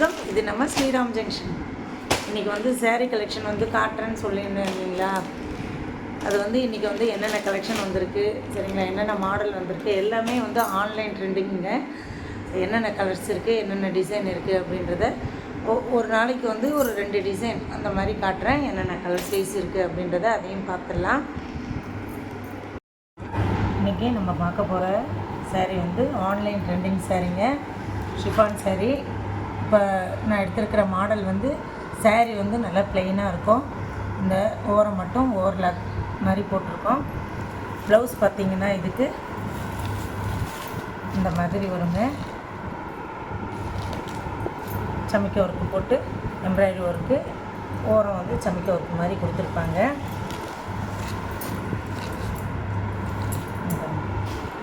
வணக்கம். இது நம்ம ஸ்ரீராம் ஜங்ஷன் இன்றைக்கி வந்து சேரீ கலெக்ஷன் வந்து காட்டுறேன்னு சொல்லியிருந்தேன் இல்லைங்களா? அது வந்து இன்றைக்கி வந்து என்னென்ன கலெக்ஷன் வந்திருக்கு சரிங்களா? என்னென்ன மாடல் வந்திருக்கு எல்லாமே வந்து ஆன்லைன் ட்ரெண்டிங்குங்க என்னென்ன கலர்ஸ் இருக்குது என்னென்ன டிசைன் இருக்குது அப்படின்றத ஒரு நாளைக்கு வந்து ஒரு ரெண்டு டிசைன் அந்த மாதிரி காட்டுறேன். என்னென்ன கலர் சைஸ் இருக்குது அப்படின்றத அதையும் பார்த்துடலாம் இன்றைக்கி நம்ம பார்க்க போகிற சேரீ வந்து ஆன்லைன் ட்ரெண்டிங் சாரீங்க ஷிஃபான் saree இப்போ நான் எடுத்திருக்கிற மாடல் வந்து சேரீ வந்து நல்லா ப்ளெயினாக இருக்கும். இந்த ஓரம் மட்டும் ஓவர்லாக் மாதிரி போட்டிருக்கோம். ப்ளவுஸ் பார்த்தீங்கன்னா இதுக்கு இந்த மாதிரி வருங்க. சமைக்க ஒர்க்கு போட்டு எம்ப்ராய்டரி ஒர்க்கு ஓரம் வந்து சமைக்க ஒர்க்கு மாதிரி கொடுத்துருப்பாங்க.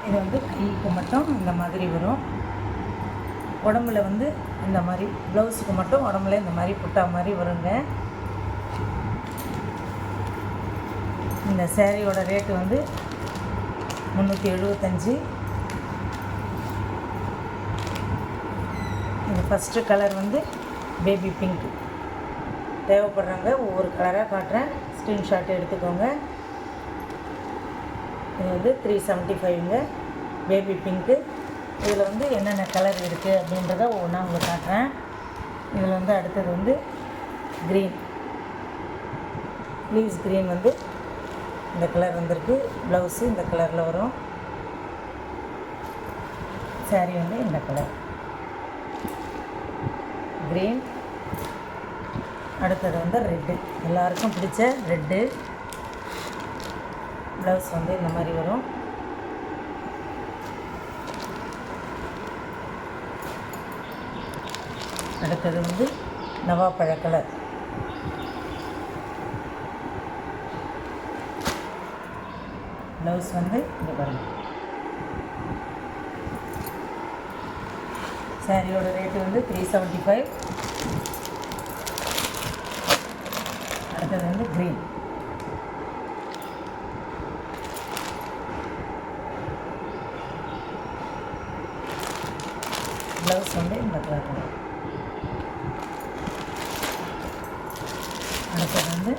இது வந்து கைக்கு மட்டும் இந்த மாதிரி வரும். உடம்புல வந்து இந்த மாதிரி ப்ளவுஸுக்கு மட்டும் உடம்புல இந்த மாதிரி புட்டா மாதிரி வருங்க. இந்த சேரீயோட ரேட்டு வந்து முந்நூற்றி எழுபத்தஞ்சி இந்த ஃபஸ்ட்டு கலர் வந்து பேபி பிங்க் தேவைப்படுறாங்க ஒவ்வொரு கலராக காட்டுறேன். ஸ்க்ரீன்ஷாட் எடுத்துக்கோங்க. இது வந்து த்ரீ செவன்ட்டி ஃபைவ்ங்க பேபி பிங்க்கு இதில் வந்து என்னென்ன கலர் இருக்குது அப்படின்றத ஒவ்வொன்றா உங்களுக்கு காட்டுறேன். இதில் வந்து அடுத்தது வந்து க்ரீன் லீவ்ஸ் க்ரீன் வந்து இந்த கலர் வந்திருக்கு. ப்ளவுஸு இந்த கலரில் வரும். Saree வந்து இந்த கலர். க்ரீன் அடுத்தது வந்து ரெட்டு எல்லாருக்கும் பிடிச்ச ரெட்டு ப்ளவுஸ் வந்து இந்த மாதிரி வரும். அடுத்தது வந்து நவாப்பழ கலர் ப்ளவுஸ் வந்து இங்கே பாருங்க. சாரியோட ரேட்டு வந்து த்ரீ செவன்ட்டி ஃபைவ் அடுத்தது வந்து க்ரீன் ப்ளவுஸ் வந்து இந்த கலர் அடுத்தது வந்து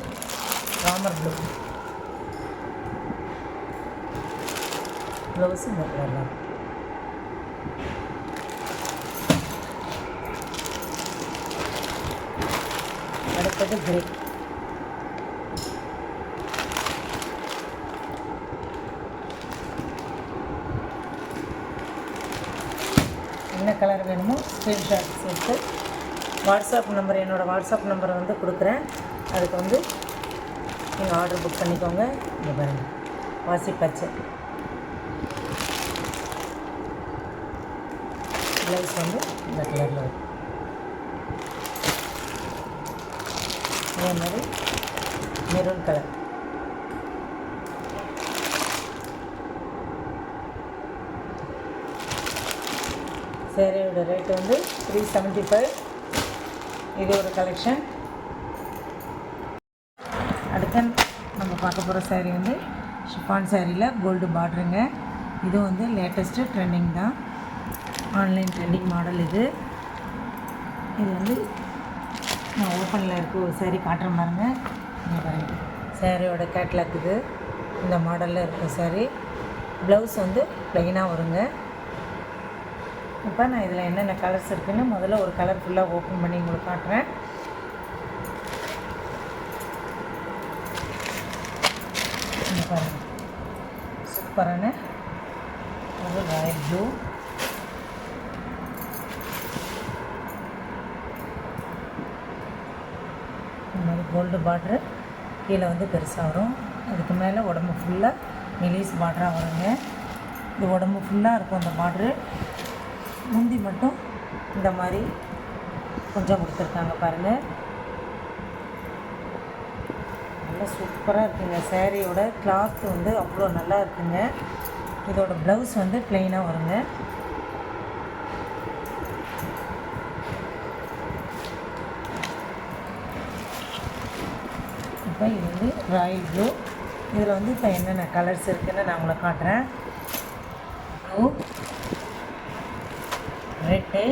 ராமர் ப்ளூ. ப்ளவுஸு இந்த கலரில் அடுத்தது கிரே என்ன கலர் வேணுமோ ஸ்க்ரீன்ஷாட் சேர்த்து வாட்ஸ்அப் நம்பர் என்னோடய வாட்ஸ்அப் நம்பரை வந்து கொடுக்குறேன். அதுக்கு வந்து நீங்கள் ஆர்டர் புக் பண்ணிக்கோங்க. இங்கே பாருங்க. வாசி பச்சை. ப்ளவுஸ் வந்து இந்த கலரில் வரும். அதே மாதிரி மெரூன் கலர் சேரையோட ரேட்டு வந்து த்ரீ செவன்ட்டி ஃபைவ் இது ஒரு கலெக்ஷன் அடுத்து இப்போ பார்க்க போகிற சேரீ வந்து ஷிஃபான் சேரீயில் கோல்டு பார்டருங்க இது வந்து லேட்டஸ்ட்டு ட்ரெண்டிங் தான். ஆன்லைன் ட்ரெண்டிங் மாடல் இது. இது வந்து நான் ஓப்பனில் இருக்க ஒரு சேரீ காட்டுற மாதிரிங்க. இங்கே பாருங்க. சேரீயோட கேட்லாக் இது. இந்த மாடலில் இருக்க சேரீ ப்ளவுஸ் வந்து ப்ளைனாக வருங்க. இப்போ நான் இதில் என்னென்ன கலர்ஸ் இருக்குன்னு முதல்ல ஒரு கலர் ஃபுல்லாக ஓப்பன் பண்ணி உங்களுக்கு காட்டுறேன். இங்க சூப்பரான ஒரு ராயல் ப்ளூ இந்த மாதிரி கோல்டு பார்ட்ரு கீழே வந்து பெருசாக வரும். அதுக்கு மேலே உடம்பு ஃபுல்லாக மெலிஸ் பார்டராக வருங்க. இது உடம்பு ஃபுல்லாக இருக்கும் அந்த பார்ட்ரு முந்தி மட்டும் இந்த மாதிரி கொஞ்சம் கொடுத்துருக்காங்க பாருங்கள் ரொம்ப சூப்பராக இருக்குங்க. சேரீயோட கிளாத் வந்து அவ்வளோ நல்லா இருக்குங்க. இதோட ப்ளவுஸ் வந்து பிளெயினாக வருங்க. இப்போ இது வந்து ராயல் ப்ளூ இதில் வந்து இப்போ என்னென்ன கலர்ஸ் இருக்குதுன்னு நான் உங்களை காட்டுறேன். ப்ளூ ரெட்டு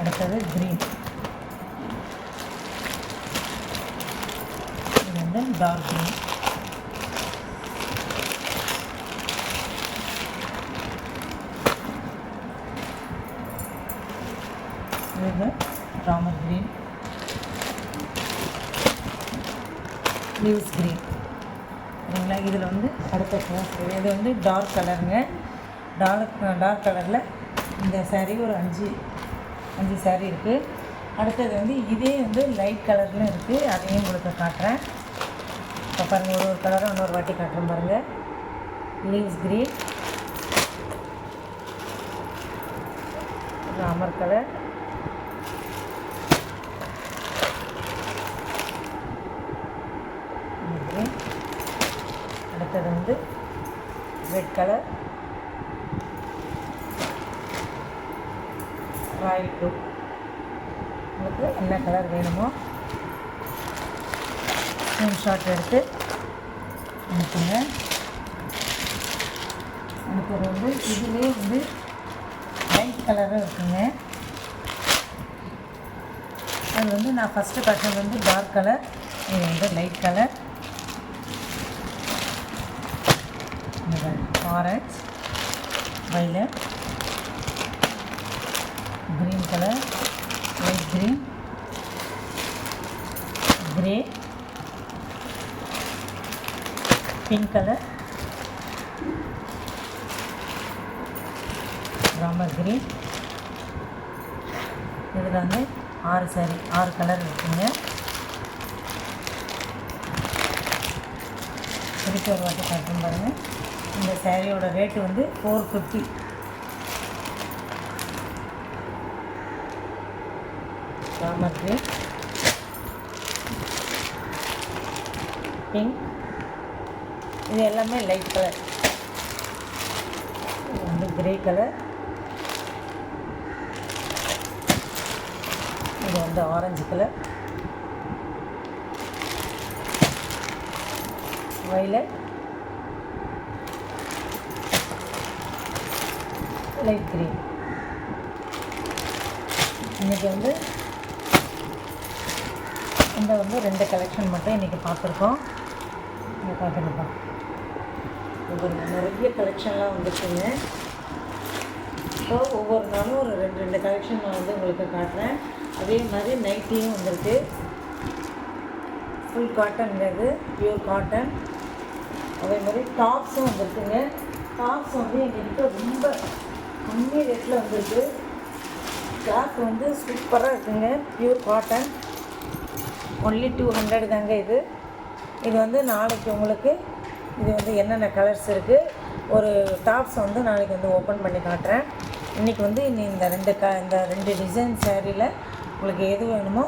அடுத்தது க்ரீன் இது வந்து dark green Ramar green leaves green சரிங்களா இதில் வந்து அடுத்த கலர் இது வந்து டார்க் கலருங்க டார்க் டார்க் கலரில் இந்த சேரீ ஒரு அஞ்சு அஞ்சு சேரீ இருக்குது அடுத்தது வந்து இதே வந்து லைட் கலரில் இருக்குது அதையும் உங்களுக்கு காட்டுறேன் இப்போ பாருங்கள் ஒரு ஒரு கலரும் இன்னொரு வாட்டி காட்டுறேன் பாருங்கள் லீவ்ஸ் க்ரீன் ராமர் கலர் அடுத்தது வந்து ரெட் கலர் ராயல் ப்ளூ உங்களுக்கு என்ன கலர் வேணுமோ ஸ்க்ரீன்ஷாட் எடுத்து அனுப்புங்க. அனுப்புறது வந்து இதுலேயே வந்து லைட் கலரும் இருக்குங்க. அது வந்து நான் ஃபஸ்ட்டு பார்த்தது வந்து டார்க் கலர் இது வந்து light colour orange violet green colour light green grey pink colour Ramar green. இதில் வந்து ஆறு சாரி ஆறு கலர் இருக்குங்க. திருப்பி ஒரு வாட்டி காட்டுறேன் பாருங்கள் இந்த சேரீயோட ரேட்டு வந்து four fifty Ramar green pink இது எல்லாமே லைட் கலர் இது வந்து கிரே கலர் இது வந்து orange colour violet. Light green இன்றைக்கி வந்து இந்த வந்து ரெண்டு கலெக்ஷன் மட்டும் இன்றைக்கி பார்த்துருக்கோம். இங்கே பார்த்துருக்கோம் ஒவ்வொரு நிறைய கலெக்ஷன்லாம் வந்துச்சுங்க. ஸோ ஒவ்வொரு நாளும் ஒரு ரெண்டு ரெண்டு கலெக்ஷன் நான் வந்து உங்களுக்கு காட்டுறேன். அதே மாதிரி நைட்டியும் வந்திருக்கு. ஃபுல் காட்டன்ங்கிறது பியூர் காட்டன் அதே மாதிரி டாப்ஸும் வந்திருக்குங்க. டாப்ஸ் வந்து எங்ககிட்ட ரொம்ப கம்மி ரேட்டில் வந்திருக்கு. கிளாத் வந்து சூப்பராக இருக்குங்க pure cotton only two hundred தாங்க இது. இது வந்து நாளைக்கு உங்களுக்கு இது வந்து என்னென்ன கலர்ஸ் இருக்குது ஒரு டாப்ஸ் வந்து நாளைக்கு வந்து ஓப்பன் பண்ணி காட்டுறேன். இன்றைக்கி வந்து இனி இந்த ரெண்டு க இந்த ரெண்டு டிசைன் சேரீயில் உங்களுக்கு எது வேணுமோ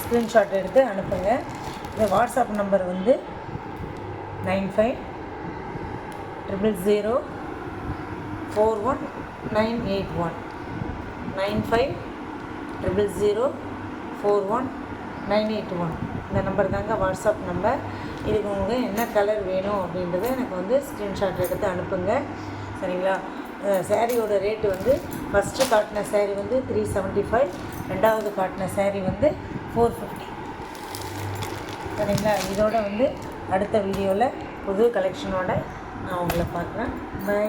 ஸ்க்ரீன்ஷாட் எடுத்து அனுப்புங்க. இந்த வாட்ஸ்அப் நம்பர் வந்து nine five triple zero four one nine eight one nine five triple zero four one nine eight one இந்த நம்பர் தாங்க வாட்ஸ்அப் நம்பர் இதுக்கு உங்களுக்கு என்ன கலர் வேணும் அப்படின்றத எனக்கு வந்து ஸ்க்ரீன்ஷாட் எடுத்து அனுப்புங்க. சரிங்களா? சேரீயோட ரேட்டு வந்து ஃபஸ்ட்டு காட்டின சேரீ வந்து த்ரீ செவன்ட்டி ஃபைவ் ரெண்டாவது காட்டின சேரீ வந்து ஃபோர் ஃபிஃப்டி சரிங்களா? இதோட வந்து அடுத்த வீடியோவில் புது கலெக்ஷனோட நான் உங்களை பார்க்குறேன். பை